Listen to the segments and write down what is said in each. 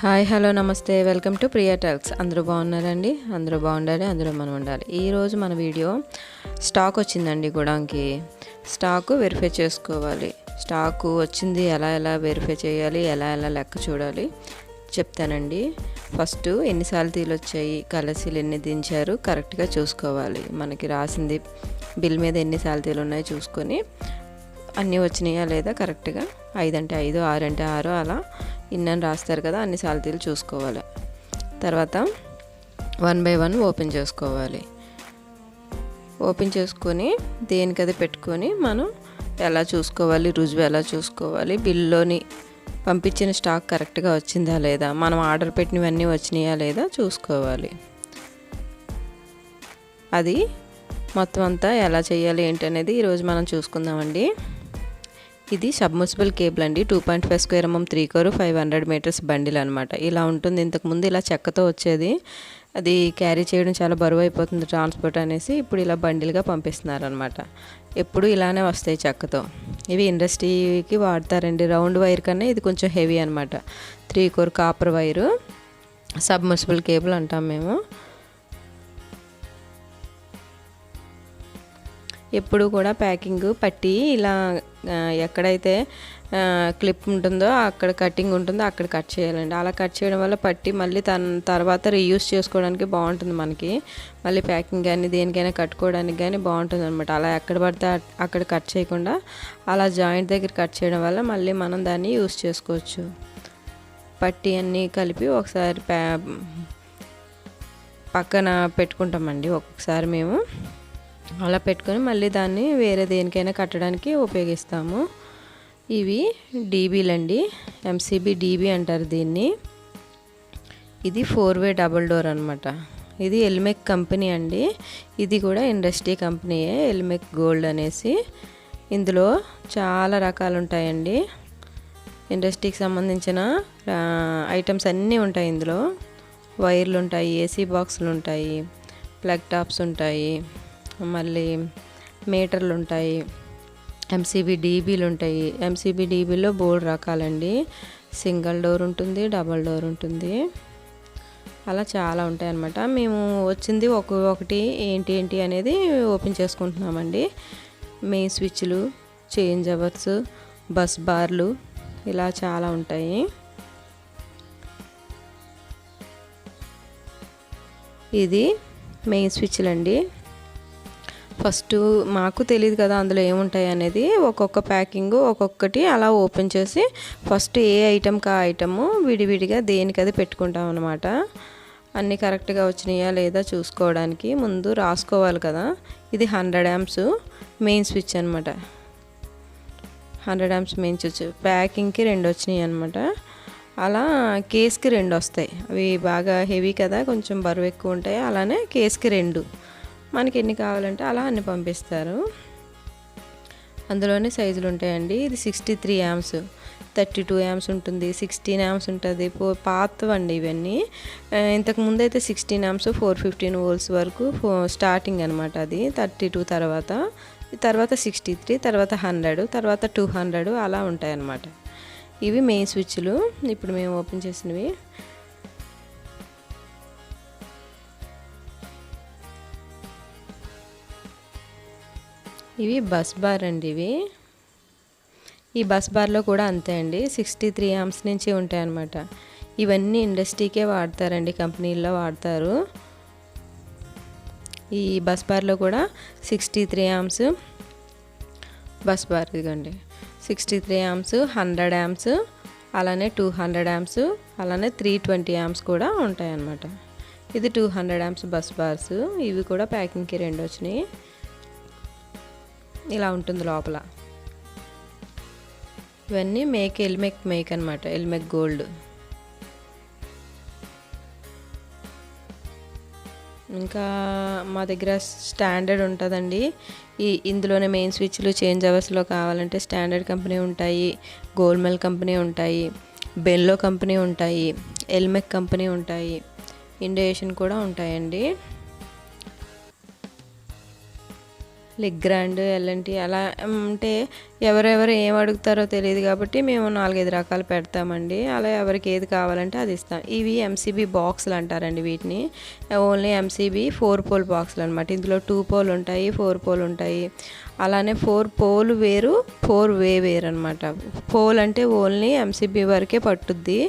Hi hello నమస్తే. Welcome to Priya talks అందరూ బాగున్నారండి? అందరూ బాగుండాలి అందరూ మనం ఉండాలి. ఈరోజు మన వీడియో స్టాక్ వచ్చిందండి గుడాంకి. స్టాకు వెరిఫై చేసుకోవాలి. స్టాకు వచ్చింది ఎలా ఎలా వెరిఫై చేయాలి ఎలా ఎలా లెక్క చూడాలి చెప్తానండి. ఫస్ట్ ఎన్నిసార్లు తీలు వచ్చాయి కలసీలు ఎన్ని దించారు కరెక్ట్గా చూసుకోవాలి. మనకి రాసింది బిల్ మీద ఎన్ని సాల్తీలు ఉన్నాయో చూసుకొని అన్నీ వచ్చినాయా లేదా కరెక్ట్గా? ఐదు అంటే ఐదు ఆరు అంటే ఆరు అలా ఇన్నని రాస్తారు కదా అన్ని సాల్తీలు చూసుకోవాలి. తర్వాత వన్ బై వన్ ఓపెన్ చేసుకోవాలి. ఓపెన్ చేసుకొని దేనికది పెట్టుకొని మనం ఎలా చూసుకోవాలి రుజువు ఎలా చూసుకోవాలి బిల్లోని పంపించిన స్టాక్ కరెక్ట్గా వచ్చిందా లేదా మనం ఆర్డర్ పెట్టినవన్నీ వచ్చినాయా లేదా చూసుకోవాలి. అది మొత్తం అంతా ఎలా చేయాలి ఏంటనేది ఈరోజు మనం చూసుకుందామండి. ఇది సబ్మర్సిబుల్ కేబుల్ అండి. Two point five square MM three core five hundred metres bundle అనమాట ఇలా ఉంటుంది. ఇంతకుముందు ఇలా చెక్కతో వచ్చేది. అది క్యారీ చేయడం చాలా బరువు అయిపోతుంది ట్రాన్స్పోర్ట్ అనేసి. ఇప్పుడు ఇలా బండిల్గా పంపిస్తున్నారు అనమాట ఎప్పుడు ఇలానే వస్తాయి చెక్కతో. ఇవి ఇండస్ట్రీకి వాడతారండి. రౌండ్ వైర్ కన్నా ఇది కొంచెం హెవీ అనమాట three core copper wire. Submersible cable అంటాం మేము. ఎప్పుడు కూడా ప్యాకింగ్ పట్టి ఇలా ఎక్కడైతే క్లిప్ ఉంటుందో అక్కడ కటింగ్ ఉంటుందో అక్కడ కట్ చేయాలండి. అలా కట్ చేయడం వల్ల పట్టి మళ్ళీ తన తర్వాత రీయూస్ చేసుకోవడానికి బాగుంటుంది మనకి. మళ్ళీ ప్యాకింగ్ కానీ దేనికైనా కట్టుకోవడానికి కానీ బాగుంటుంది అనమాట అలా ఎక్కడ పడితే అక్కడ కట్ చేయకుండా అలా జాయింట్ దగ్గర కట్ చేయడం వల్ల మళ్ళీ మనం దాన్ని యూస్ చేసుకోవచ్చు. పట్టి అన్నీ కలిపి ఒకసారి ప్యా పక్కన పెట్టుకుంటామండి. ఒక్కొక్కసారి మేము అలా పెట్టుకొని మళ్ళీ దాన్ని వేరే దేనికైనా కట్టడానికి ఉపయోగిస్తాము. ఇవి డీబీలండి ఎంసీబీ డీబీ అంటారు దీన్ని. ఇది ఫోర్ వే డబుల్ డోర్ అనమాట ఇది ఎల్మెక్ కంపెనీ అండి. ఇది కూడా ఇండస్ట్రీ కంపెనీయే ఎల్మెక్ గోల్డ్ అనేసి. ఇందులో చాలా రకాలు ఉంటాయండి. ఇండస్ట్రీకి సంబంధించిన ఐటమ్స్ అన్నీ ఉంటాయి ఇందులో. వైర్లు ఉంటాయి ఏసీ బాక్సులు ఉంటాయి ప్లగ్ టాప్స్ ఉంటాయి. మళ్ళీ మీటర్లు ఉంటాయి ఎంసీబీ డీబీలు ఉంటాయి. ఎంసీబీ డీబీలో బోర్డు రకాలండి. సింగిల్ డోర్ ఉంటుంది డబల్ డోర్ ఉంటుంది. అలా చాలా ఉంటాయి అన్నమాట మేము వచ్చింది ఒక ఒకటి ఏంటి ఏంటి అనేది ఓపెన్ చేసుకుంటున్నామండి. మెయిన్ స్విచ్లు చేంజ్ అవర్స్ బస్ బార్లు ఇలా చాలా ఉంటాయి. ఇది మెయిన్ స్విచ్లు అండి ఫస్ట్ మాకు తెలియదు కదా అందులో ఏముంటాయి అనేది. ఒక్కొక్క ప్యాకింగ్ ఒక్కొక్కటి అలా ఓపెన్ చేసి ఫస్ట్ ఏ ఐటెంకి ఆ ఐటము విడివిడిగా దేనికది పెట్టుకుంటాం అనమాట అన్నీ కరెక్ట్గా వచ్చినాయా లేదా చూసుకోవడానికి ముందు రాసుకోవాలి కదా. ఇది హండ్రెడ్ యామ్స్ మెయిన్ స్విచ్ అనమాట హండ్రెడ్ యామ్స్ మెయిన్ స్విచ్. ప్యాకింగ్కి రెండు వచ్చినాయి అనమాట అలా కేస్కి రెండు వస్తాయి. అవి బాగా హెవీ కదా కొంచెం బరువు ఎక్కువ ఉంటాయి? అలానే కేస్కి రెండు. మనకి ఎన్ని కావాలంటే అలా అన్ని పంపిస్తారు. అందులోనే సైజులు ఉంటాయండి. ఇది sixty three amps thirty two amps ఉంటుంది సిక్స్టీన్ యామ్స్ ఉంటుంది. పాతవండి ఇవన్నీ. ఇంతకు ముందు అయితే sixteen amps four fifteen volts వరకు స్టార్టింగ్ అనమాట అది. థర్టీ టూ తర్వాత తర్వాత సిక్స్టీ త్రీ తర్వాత హండ్రెడ్ తర్వాత టూ హండ్రెడ్ అలా ఉంటాయన్నమాట. ఇవి మెయిన్ స్విచ్లు. ఇప్పుడు మేము ఓపెన్ చేసినవి ఇవి బస్ బార్ అండి ఇవి. ఈ బస్ బార్లో కూడా అంతే అండి. సిక్స్టీ త్రీ ఆమ్స్ నుంచి ఉంటాయన్నమాట ఇవన్నీ ఇండస్ట్రీకే వాడతారండి కంపెనీల్లో వాడతారు. ఈ బస్ బార్లో కూడా sixty three amps bus bar ఇదిగోండి. Sixty three amps hundred amps అలానే టూ హండ్రెడ్ యామ్స్ అలానే త్రీ ట్వంటీ యామ్స్ కూడా ఉంటాయన్నమాట. ఇది two hundred amps bus bars. ఇవి కూడా ప్యాకింగ్కి రెండు వచ్చినాయి. ఇలా ఉంటుంది లోపల. ఇవన్నీ మేక్ ఎల్మెక్ మేక్ అనమాట ఎల్మెక్ గోల్డ్. ఇంకా మా దగ్గర స్టాండర్డ్ ఉంటుందండి. ఈ ఇందులోనే మెయిన్ స్విచ్లు చేంజ్ అవర్స్లో కావాలంటే స్టాండర్డ్ కంపెనీ ఉంటాయి గోల్మెల్ కంపెనీ ఉంటాయి బెల్లో కంపెనీ ఉంటాయి ఎల్మెక్ కంపెనీ ఉంటాయి ఇండియేషన్ కూడా ఉంటాయండి. లెగ్ గ్రాండ్ ఎలాంటి అలా అంటే ఎవరెవరు ఏం అడుగుతారో తెలియదు కాబట్టి మేము నాలుగైదు రకాలు పెడతామండి. అలా ఎవరికి ఏది కావాలంటే అది ఇస్తాం. ఇవి ఎంసీబీ బాక్సులు అంటారండి వీటిని. ఓన్లీ ఎంసీబీ ఫోర్ పోల్ బాక్సులు అనమాట ఇందులో టూ పోల్ ఉంటాయి ఫోర్ పోల్ ఉంటాయి. అలానే ఫోర్ పోల్ వేరు ఫోర్ వే వేరు అనమాట పోల్ అంటే ఓన్లీ ఎంసీబీ వరకే పట్టుద్ది.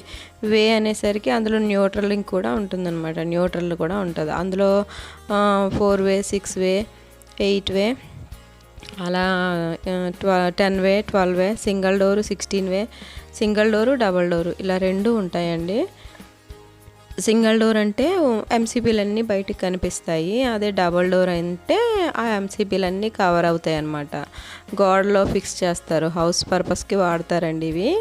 వే అనేసరికి అందులో న్యూట్రల్ లింక్ కూడా ఉంటుందన్నమాట. న్యూట్రల్ కూడా ఉంటుంది. అందులో four way six way eight way. అలా ట్వ ten way twelve way single door sixteen way single door double door ఇలా రెండు ఉంటాయండి. సింగిల్ డోర్ అంటే ఎంసీబీలన్నీ బయటికి కనిపిస్తాయి. అదే డబల్ డోర్ అంటే ఆ ఎంసీబీలన్నీ కవర్ అవుతాయి అన్నమాట గోడలో ఫిక్స్ చేస్తారు. హౌస్ పర్పస్కి వాడతారండి ఇవి.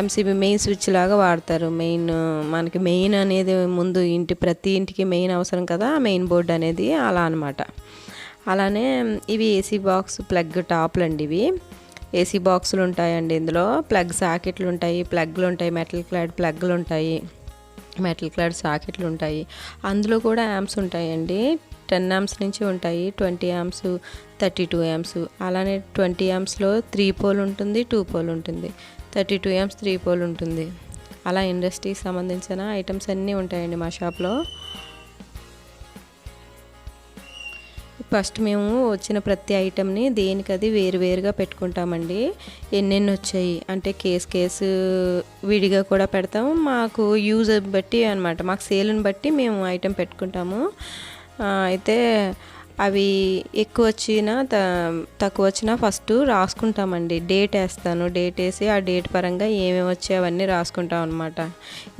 ఎంసీబీ మెయిన్ స్విచ్ లాగా వాడతారు. మెయిన్ మనకి మెయిన్ అనేది ముందు ఇంటి ప్రతి ఇంటికి మెయిన్ అవసరం కదా మెయిన్ బోర్డ్ అనేది అలా అనమాట అలానే ఇవి ఏసీ బాక్స్ ప్లగ్ టాప్లు అండి ఇవి. ఏసీ బాక్సులు ఉంటాయండి ఇందులో. ప్లగ్ సాకెట్లు ఉంటాయి ప్లగ్లు ఉంటాయి మెటల్ క్లాడ్ ప్లగ్లు ఉంటాయి మెటల్ క్లాడ్ సాకెట్లు ఉంటాయి. అందులో కూడా యామ్స్ ఉంటాయండి. టెన్ యామ్స్ నుంచి ఉంటాయి. Twenty amps thirty two amps అలానే ట్వంటీ యామ్స్లో త్రీ పోల్ ఉంటుంది టూ పోల్ ఉంటుంది. Thirty two amps three pole ఉంటుంది. అలా ఇండస్ట్రీకి సంబంధించిన ఐటమ్స్ అన్నీ ఉంటాయండి మా షాప్లో. ఫస్ట్ మేము వచ్చిన ప్రతి ఐటెంని దేనికది వేరు వేరుగా పెట్టుకుంటామండి. ఎన్నెన్ని వచ్చాయి? అంటే కేసు కేసు విడిగా కూడా పెడతాము. మాకు యూజ్ బట్టి అనమాట మాకు సేల్ని బట్టి మేము ఐటెం పెట్టుకుంటాము. అయితే అవి ఎక్కువ వచ్చినా త తక్కువ వచ్చినా ఫస్ట్ రాసుకుంటామండి. డేట్ వేస్తాను. డేట్ వేసి ఆ డేట్ పరంగా ఏమేమి వచ్చాయి అవన్నీ రాసుకుంటాం అనమాట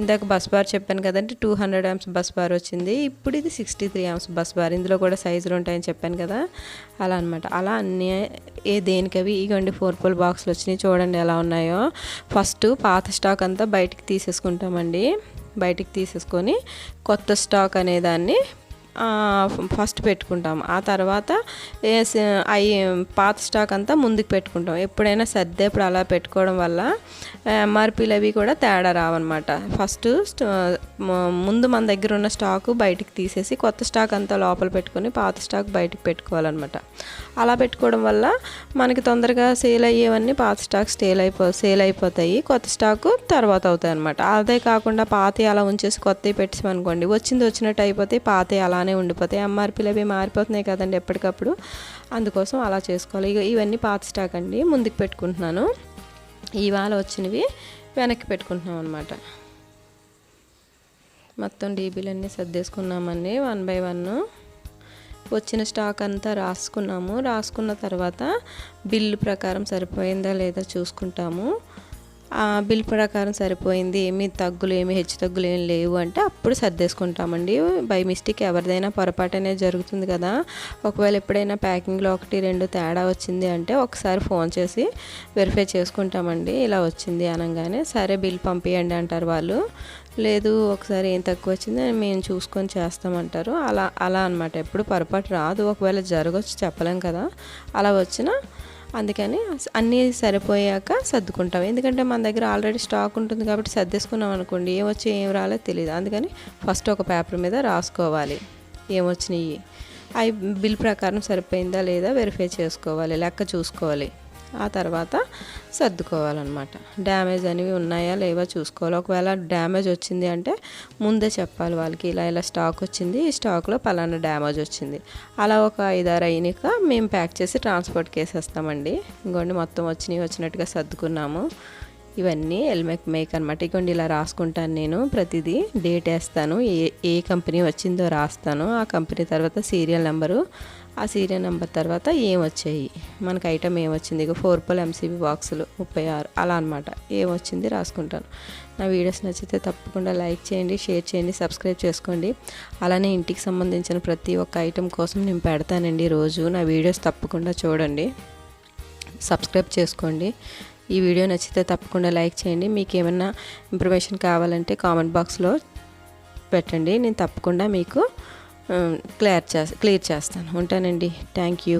ఇందాక బస్ బార్ చెప్పాను కదండి two hundred amps bus bar వచ్చింది. ఇప్పుడు ఇది sixty three amps bus bar. ఇందులో కూడా సైజులు ఉంటాయని చెప్పాను కదా. అలా అనమాట అలా అన్నీ ఏ దేనికవి ఇగోండి ఫోర్ పోల్ బాక్స్లు వచ్చినాయి చూడండి ఎలా ఉన్నాయో. ఫస్ట్ పాత స్టాక్ అంతా బయటికి తీసేసుకుంటామండి. బయటికి తీసేసుకొని కొత్త స్టాక్ అనేదాన్ని ఫస్ట్ పెట్టుకుంటాం. ఆ తర్వాత అవి పాత స్టాక్ అంతా ముందుకు పెట్టుకుంటాం. ఎప్పుడైనా సర్దేప్పుడు అలా పెట్టుకోవడం వల్ల ఎంఆర్పీలు అవి కూడా తేడా రావన్నమాట. ఫస్ట్ ముందు మన దగ్గర ఉన్న స్టాకు బయటికి తీసేసి కొత్త స్టాక్ అంతా లోపల పెట్టుకొని పాత స్టాక్ బయటికి పెట్టుకోవాలన్నమాట. అలా పెట్టుకోవడం వల్ల మనకి తొందరగా సేల్ అయ్యేవన్నీ పాత స్టాక్ సేల్ అయిపో సేల్ అయిపోతాయి. కొత్త స్టాకు తర్వాత అవుతాయి అనమాట అదే కాకుండా పాత అలా ఉంచేసి కొత్తవి పెట్టామనుకోండి వచ్చింది వచ్చినట్టు అయిపోతే పాత అలానే ఉండిపోతాయి. ఎంఆర్పీలు అవి మారిపోతున్నాయి కదండి ఎప్పటికప్పుడు. అందుకోసం అలా చేసుకోవాలి. ఇక ఇవన్నీ పాత స్టాక్ అండి. ముందుకు పెట్టుకుంటున్నాను. ఇవాళ వచ్చినవి వెనక్కి పెట్టుకుంటున్నాం అనమాట మొత్తం డీబీలన్నీ సర్దేసుకున్నామండి. వన్ బై వన్ వచ్చిన స్టాక్ అంతా రాసుకున్నాము. రాసుకున్న తర్వాత బిల్లు ప్రకారం సరిపోయిందా లేదా చూసుకుంటాము. బిల్ ప్రకారం సరిపోయింది ఏమి తగ్గులు ఏమి హెచ్చు తగ్గులు ఏమి లేవు అంటే అప్పుడు సర్దేసుకుంటామండి. బై మిస్టేక్ ఎవరిదైనా పొరపాటు అనేది జరుగుతుంది కదా. ఒకవేళ ఎప్పుడైనా ప్యాకింగ్లో ఒకటి రెండు తేడా వచ్చింది అంటే ఒకసారి ఫోన్ చేసి వెరిఫై చేసుకుంటామండి. ఇలా వచ్చింది అనగానే సరే బిల్ పంపించండి అంటారు వాళ్ళు. లేదు ఒకసారి ఏం తక్కువ వచ్చింది మేము చూసుకొని చేస్తామంటారు. అలా అలా అనమాట ఎప్పుడు పొరపాటు రాదు. ఒకవేళ జరగచ్చు చెప్పలేం కదా. అలా వచ్చినా అందుకని అన్నీ సరిపోయాక సర్దుకుంటాం. ఎందుకంటే మన దగ్గర ఆల్రెడీ స్టాక్ ఉంటుంది కాబట్టి సర్దేసుకున్నాం అనుకోండి ఏమొచ్చి ఏం రాలేదు తెలియదు అందుకని ఫస్ట్ ఒక పేపర్ మీద రాసుకోవాలి ఏమొచ్చినాయి అవి బిల్ ప్రకారం సరిపోయిందా లేదా వెరిఫై చేసుకోవాలి లెక్క చూసుకోవాలి. ఆ తర్వాత సర్దుకోవాలన్నమాట. డ్యామేజ్ అనేవి ఉన్నాయా లేవా చూసుకోవాలి. ఒకవేళ డ్యామేజ్ వచ్చింది అంటే ముందే చెప్పాలి వాళ్ళకి ఇలా ఇలా స్టాక్ వచ్చింది ఈ స్టాక్లో పలానా డ్యామేజ్ వచ్చింది. అలా ఒక ఐదారు అయినాక మేము ప్యాక్ చేసి ట్రాన్స్పోర్ట్కి వేసేస్తామండి ఇంకోండి మొత్తం వచ్చినవి వచ్చినట్టుగా సర్దుకున్నాము. ఇవన్నీ ఎల్మెక్ మేక్ అనమాట ఇగోండి ఇలా రాసుకుంటాను నేను. ప్రతిదీ డేట్ వేస్తాను. ఏ ఏ కంపెనీ వచ్చిందో రాస్తాను. ఆ కంపెనీ తర్వాత సీరియల్ నెంబరు ఆ సీరియల్ నెంబర్ తర్వాత ఏం వచ్చాయి మనకి ఐటమ్ ఏం వచ్చింది ఇక ఫోర్ పోల్ ఎంసీబీ బాక్సులు ముప్పై ఆరు. అలా అనమాట ఏం వచ్చింది రాసుకుంటాను. నా వీడియోస్ నచ్చితే తప్పకుండా లైక్ చేయండి షేర్ చేయండి సబ్స్క్రైబ్ చేసుకోండి. అలానే ఇంటికి సంబంధించిన ప్రతి ఒక్క ఐటెం కోసం నేను పెడతానండి రోజు. నా వీడియోస్ తప్పకుండా చూడండి. సబ్స్క్రైబ్ చేసుకోండి. ఈ వీడియో నచ్చితే తప్పకుండా లైక్ చేయండి. మీకు ఏమైనా ఇన్ఫర్మేషన్ కావాలంటే కామెంట్ బాక్స్లో పెట్టండి. నేను తప్పకుండా మీకు క్లియర్ చేస్తా క్లియర్ చేస్తాను. ఉంటానండి. Thank you